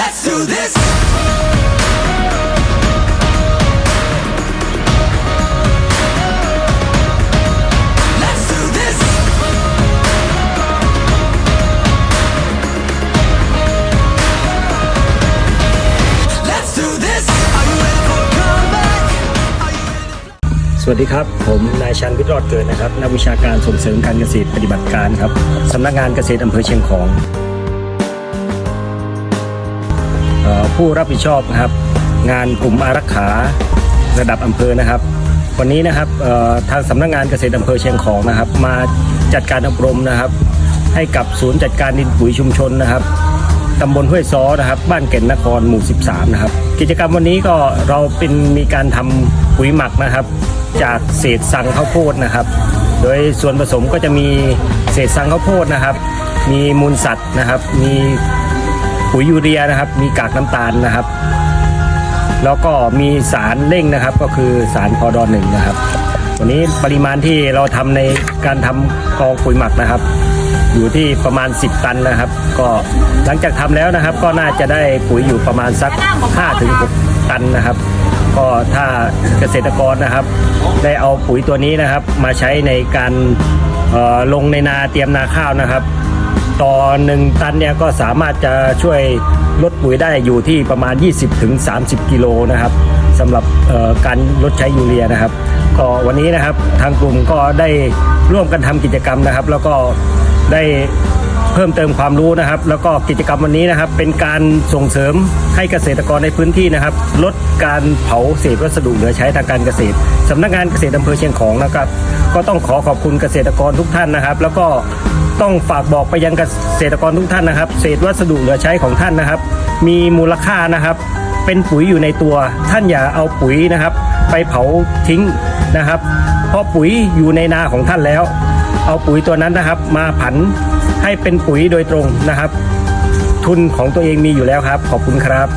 Let's do this. สวัสดีครับ ผมนายชันวิทรอดเกิดนะครับ นักวิชาการส่งเสริมการเกษตรปฏิบัติการครับสำนักงานเกษตรอำเภอเชียงของ ผู้รับผิดชอบนะครับ งานกลุ่มอารักขาระดับอำเภอนะครับ วันนี้นะครับทางสำนักงานเกษตรอำเภอเชียงของนะครับ มาจัดการอบรมนะครับ ให้กับศูนย์จัดการดินปุ๋ยชุมชนนะครับตำบลห้วยซ้อนะครับ บ้านเก่นนครหมู่ 13 นะครับ กิจกรรมวันนี้ก็เราเป็นมีการทำปุ๋ยหมักนะครับ จากเศษสังข้าวโพดนะครับ โดยส่วนผสมก็จะมีเศษสังข้าวโพดนะครับ มีมูลสัตว์นะครับ มี ปุ๋ยยูเรียนะครับ มีกากน้ำตาลนะครับ แล้วก็มีสารเร่งนะครับ ก็คือสารพอดอนหนึ่งนะครับวันนี้ปริมาณที่เราทำในการทำกองปุ๋ยหมักนะครับ อยู่ที่ประมาณ 10 ตันนะครับ ก็หลังจากทำแล้วนะครับ ก็น่าจะได้ปุ๋ยอยู่ประมาณสัก5-6ตันนะครับ ก็ถ้าเกษตรกรนะครับ ได้เอาปุ๋ยตัวนี้นะครับ มาใช้ในการลงในนาเตรียมนาข้าวนะครับ ต่อหนึ่งตันเนี่ยก็สามารถจะช่วยลดปุ๋ยได้อยู่ที่ประมาณ 20-30 กิโลนะครับสำหรับการลดใช้ยูเรียนะครับก็วันนี้นะครับทางกลุ่มก็ได้ร่วมกันทำกิจกรรมนะครับ แล้วก็ได้เพิ่มเติมความรู้นะครับ แล้วก็กิจกรรมวันนี้นะครับ เป็นการส่งเสริมให้เกษตรกรในพื้นที่นะครับ ลดการเผาเศษวัสดุเหลือใช้ทางการเกษตรสำนักงานเกษตรอำเภอเชียงของนะครับ ก็ต้องขอขอบคุณเกษตรกรทุกท่านนะครับ แล้วก็ ต้องฝากบอกไปยังเกษตรกรทุกท่านนะครับ เศษวัสดุเหลือใช้ของท่านนะครับ มีมูลค่านะครับ เป็นปุ๋ยอยู่ในตัว ท่านอย่าเอาปุ๋ยนะครับ ไปเผาทิ้งนะครับ เพราะปุ๋ยอยู่ในนาของท่านแล้ว เอาปุ๋ยตัวนั้นนะครับ มาผันให้เป็นปุ๋ยโดยตรงนะครับ ทุนของตัวเองมีอยู่แล้วครับ ขอบคุณครับ